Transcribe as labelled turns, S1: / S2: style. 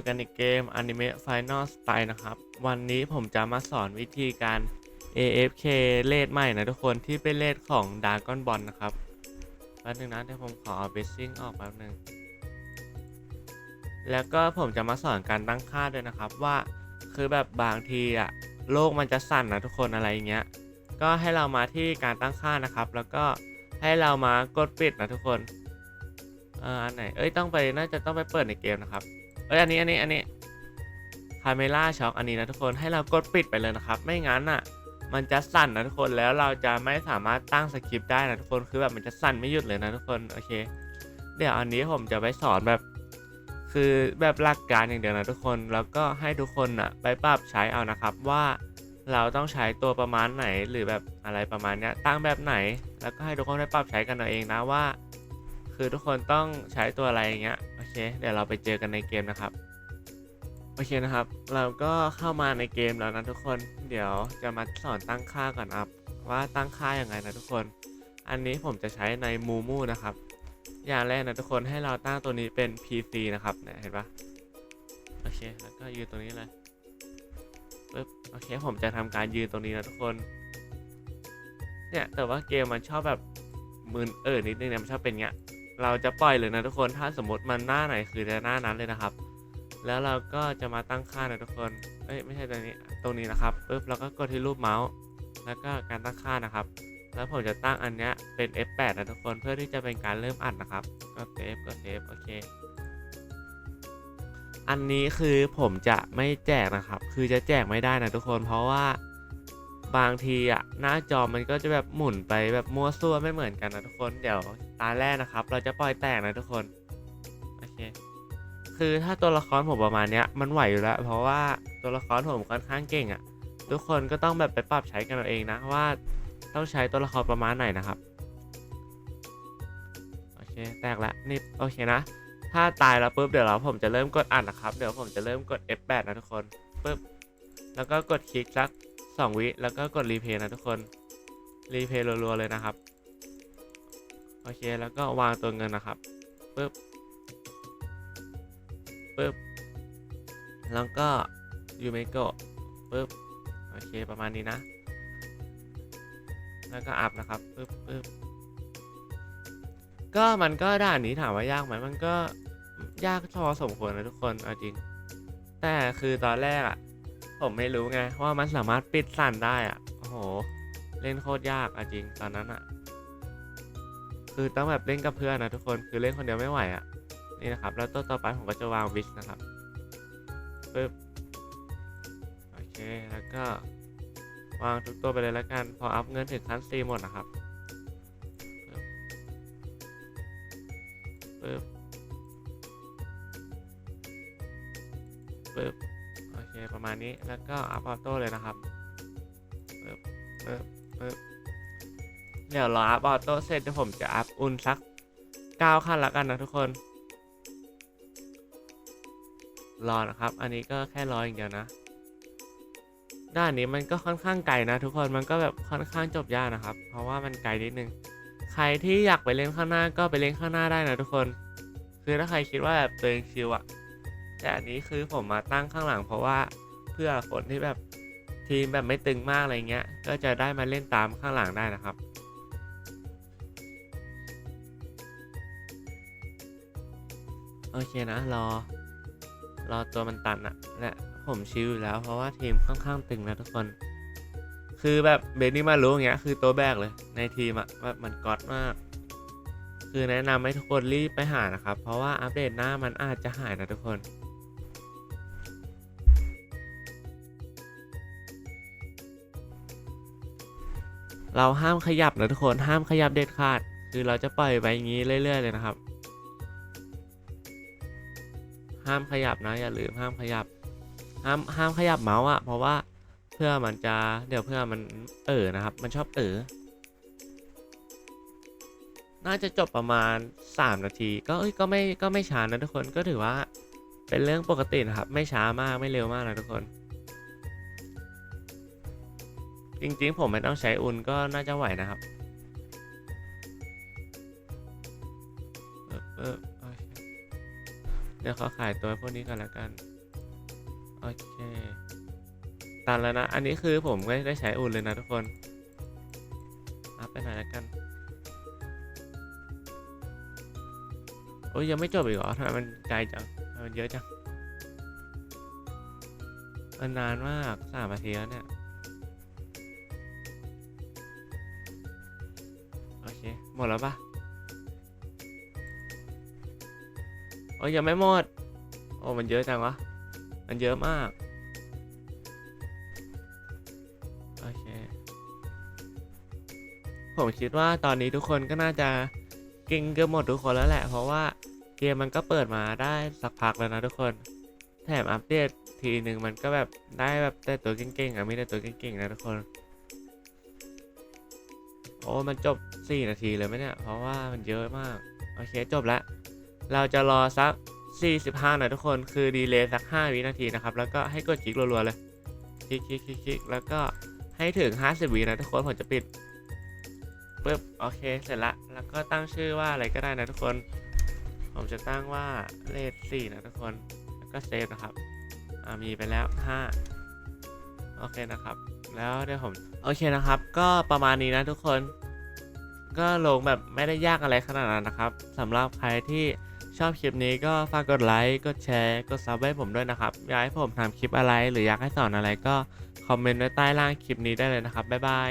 S1: อยู่กันในเกม Anime Final Style นะครับ วันนี้ผมจะมาสอนวิธีการ AFK เลดใหม่นะทุกคนที่เป็นเลดของ Dragon Ball นะครับแป๊บนึงนะเดี๋ยวผมขอเอาเบสซิ่งออกแป๊บนึง แล้วก็ผมจะมาสอนการตั้งค่าด้วยนะครับว่าคือแบบบางทีอะโลกมันจะสั่นนะทุกคนอะไรอย่างเงี้ย ก็ให้เรามาที่การตั้งค่านะครับ แล้วก็ให้เรามากดปิดนะทุกคนอ่ออันไหนเอ้ยต้องไปน่าจะต้องไปเปิดในเกมนะครับ เอ้ยอันนี้อันนี้อันนี้คาเมล่าช็อคอันนี้นะทุกคนให้เรากดปิดไปเลยนะครับ ไม่งั้นอะ มันจะสั่นนะทุกคนแล้วเราจะไม่สามารถตั้งสคริปต์ได้นะทุกคนคือแบบมันจะสั่นไม่หยุดเลยนะทุกคนโอเค เดี๋ยวอันนี้ผมจะไปสอนแบบ คือแบบหลักการอย่างเดียวนะทุกคนแล้วก็ให้ทุกคนอะ ไปปรับใช้เอานะครับว่าเราต้องใช้ตัวประมาณไหนหรือแบบอะไรประมาณเนี้ยตั้งแบบไหน แล้วก็ให้ทุกคนได้ปรับใช้กันเอาเองนะว่า คือทุกคนต้องใช้ตัวอะไรอย่างเงี้ย เค เดี๋ยวเราไปเจอกันในเกมนะครับ โอเคนะครับ เราก็เข้ามาในเกมแล้วนะทุกคน เดี๋ยวจะมาสอนตั้งค่าก่อนครับ ว่าตั้งค่าอย่างไงนะทุกคน อันนี้ผมจะใช้ในมูมูนะครับ อย่างแรกนะทุกคนให้เราตั้งตัวนี้เป็น PC นะครับเนี่ยเห็นปะโอเค แล้วก็ยืนตรงนี้เลยปึ๊บ โอเค ผมจะทำการยืนตรงนี้นะทุกคน เนี่ย แต่ว่าเกมมันชอบแบบมึนเออนิดนึงเนี่ยมันชอบเป็นเงี้ย เราจะปล่อยเลยนะทุกคน ถ้าสมมติมันหน้าไหนคือจะหน้านั้นเลยนะครับ แล้วเราก็จะมาตั้งค่านะทุกคน เอ้ยไม่ใช่ตรงนี้ ตรงนี้นะครับปุ๊บเราก็กดที่รูปเมาส์ แล้วก็การตั้งค่านะครับ แล้วผมจะตั้งอันเนี้ยเป็น F8 นะทุกคน เพื่อที่จะเป็นการเริ่มอัดนะครับ ก็เซฟก็เซฟโอเค อันนี้คือผมจะไม่แจกนะครับ คือจะแจกไม่ได้นะทุกคน เพราะว่า บางทีอะหน้าจอมันก็จะแบบหมุนไปแบบมั่วซั่วไม่เหมือนกันนะทุกคนเดี๋ยวตาแรกนะครับ เราจะปล่อยแตกนะทุกคนโอเคคือถ้าตัวละครผมประมาณเนี้ยมันไหวอยู่แล้ว เพราะว่าตัวละครผมค่อนข้างเก่งอะทุกคนก็ต้องแบบไปปรับใช้กันเอาเองนะว่าต้องใช้ตัวละครประมาณไหนนะครับโอเคแตกแล้วนี่โอเคนะ ถ้าตายแล้วปุ๊บเดี๋ยวเราผมจะเริ่มกดอ่านนะครับ เดี๋ยวผมจะเริ่มกด F8 นะทุกคนปุ๊บแล้วก็กดคลิกสัก 2 วิ แล้วก็กดรีเพย์นะทุกคน รีเพย์รัวๆ เลยนะครับ โอเค แล้วก็วางตัวเงินนะครับปุ๊บปุ๊บ แล้วก็ยูเมโกะปุ๊บ โอเค ประมาณนี้นะ แล้วก็อัพนะครับปุ๊บปุ๊บก็มันก็ด่านนี้ถามว่ายากไหมมันก็ยากพอสมควรนะทุกคน เอาจริง แต่คือตอนแรกอะ่ะ ผมไม่รู้ไงว่ามันสามารถปิดสั่นได้อะ่ะโอ้โห เล่นโคตรยากอจริงตอนนั้นอะ่ะคือต้องแบบเล่นกับเพื่อนนะทุกคนคือเล่นคนเดียวไม่ไหวอะ่ะนี่นะครับ แล้วตัวต่อไปผมก็จะวางวิชนะครับปึ๊บโอเคแล้วก็วางทุกตัวไปเลยแล้วกัน พออัพเงินถึงขั้นซีหมดนะครับปึ๊บปึ๊บ ประมาณนี้แล้วก็อัพออโต้เลยนะครับปึ๊บปึ๊บปึ๊บเดี๋ยวรออัพออโต้เสร็จเดี๋ยวผมจะอัพอุ่นสัก9ขั้นล้วกันนะทุกคน รอนะครับ อันนี้ก็แค่รออย่างเดียวนะ ด้านนี้มันก็ค่อนข้างไกลนะ ทุกคนมันก็แบบค่อนข้างจบยากนะครับ เพราะว่ามันไกลนิดนึงใครที่อยากไปเล่นข้างหน้าก็ไปเล่นข้างหน้าได้นะทุกคน คือถ้าใครคิดว่าแบบตัวเองชิวอะ แต่อันนี้คือผมมาตั้งข้างหลัง เพราะว่าเพื่อคนที่แบบทีมแบบไม่ตึงมากอะไรเงี้ย ก็จะได้มาเล่นตามข้างหลังได้นะครับโอเคนะรอ รอตัวมันตันอะและผมชิวอยู่แล้ว เพราะว่าทีมค่อนข้างตึงนะทุกคน คือแบบเบนนี่มารู้อย่างเงี้ยคือตัวแบกเลยในทีมอะแบบมันก๊อตมาก คือแนะนำให้ทุกคนรีบไปหานะครับ เพราะว่าอัปเดตหน้ามันอาจจะหายนะทุกคน เราห้ามขยับนะทุกคนห้ามขยับเด็ดขาด คือเราจะปล่อยไปอย่างนี้เรื่อย ๆ เลยนะครับ ห้ามขยับนะอย่าลืมห้ามขยับ ห้ามห้ามขยับเมาส์อะเพราะว่าเพื่อมันจะเดี๋ยวเพื่อมันเออนะครับ มันชอบเออน่าจะจบประมาณ 3 นาที ก็เอ้ยก็ไม่ก็ไม่ช้านะทุกคนก็ถือว่าเป็นเรื่องปกตินะครับ ไม่ช้ามากไม่เร็วมากนะทุกคน จริงๆ ผมไม่ต้องใช้อุ่นก็น่าจะไหวนะครับเออเออโอเคเดี๋ยวเขาขายตัวพวกนี้ก่อนละกัน โอเคตันแล้วนะ อันนี้คือผมก็ได้ใช้อุ่นเลยนะทุกคนอัพไปหน่อยละกัน โอ้ยยังไม่จบอีกเหรอทำไมมันไกลจังทำไมมันเยอะจังมันนานมากสามนาทีแล้วเนี่ย เคหมดแล้วปะโอ้ยยังไม่หมด โอ้มันเยอะจังวะ มันเยอะมาก โอเค ผมคิดว่าตอนนี้ทุกคนก็น่าจะเก่งเกือบหมดทุกคนแล้วแหละ เพราะว่าเกมมันก็เปิดมาได้สักพักแล้วนะทุกคน แถมอัปเดตทีหนึ่งมันก็แบบได้แบบแต่ตัวเก่งๆอะไม่ได้ตัวเก่งๆนะทุกคน อ้มันจบ 4 นาทีเลยไหมเนี่ย เพราะว่ามันเยอะมาก โอเคจบแล้วเราจะรอสัก 45หน่อยทุกคน คือดีเลย์สัก 5 วินาทีนะครับ แล้วก็ให้กดคลิกรัวๆเลย คลิกคลิกคลิกคลิกแล้วก็ให้ถึง 50 วินะทุกคน ผมจะปิดปึ๊บ โอเค เสร็จละ แล้วก็ตั้งชื่อว่าอะไรก็ได้นะทุกคน ผมจะตั้งว่าเลข4นะทุกคน แล้วก็เซฟนะครับ มีไปแล้ว 5 โอเคนะครับ แล้วเดี๋ยวผม โอเคนะครับ ก็ประมาณนี้นะทุกคน ก็ลงแบบไม่ได้ยากอะไรขนาดนั้นนะครับสำหรับใครที่ชอบคลิปนี้ก็ฝากกดไลค์ กดแชร์ กดซับให้ผมด้วยนะครับ อยากให้ผมทำคลิปอะไร หรืออยากให้สอนอะไรก็คอมเมนต์ไว้ใต้ล่างคลิปนี้ได้เลยนะครับ บ๊ายบาย